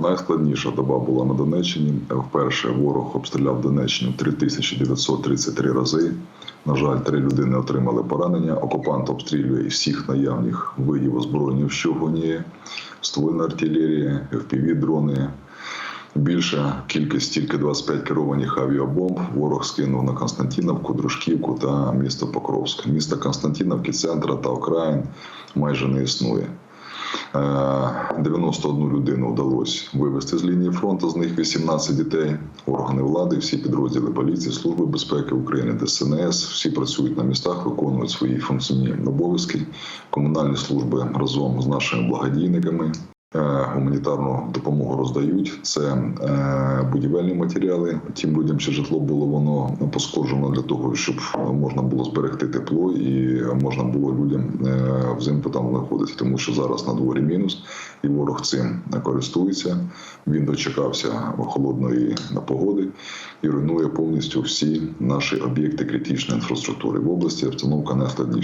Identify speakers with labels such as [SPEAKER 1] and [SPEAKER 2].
[SPEAKER 1] Найскладніша доба була на Донеччині. Вперше ворог обстріляв Донеччину 3933 рази. На жаль, три людини отримали поранення. Окупант обстрілює всіх наявних видів озброєння, що гоніє, ствольна артилерія, FPV-дрони. Більша кількість тільки 25 керованих авіабомб ворог скинув на Константинівку, Дружківку та місто Покровськ. Місто Константинівки, центра та окраїн майже не існує. Е, 91 людину вдалося вивезти з лінії фронту, з них 18 дітей. Органи влади, всі підрозділи поліції, служби безпеки України, ДСНС, всі працюють на містах, виконують свої функційні обов'язки. Комунальні служби разом з нашими благодійниками. е, Гуманітарну допомогу роздають. Це е, будівельні матеріали. Тим людям, що житло було воно пошкоджено для того, щоб можна було зберегти тепло і можна було людям е, взимку там знаходитися, тому що зараз на дворі мінус, і ворог цим користується. Він дочекався холодної погоди і руйнує повністю всі наші об'єкти критичної інфраструктури в області. Обстановка найскладніша.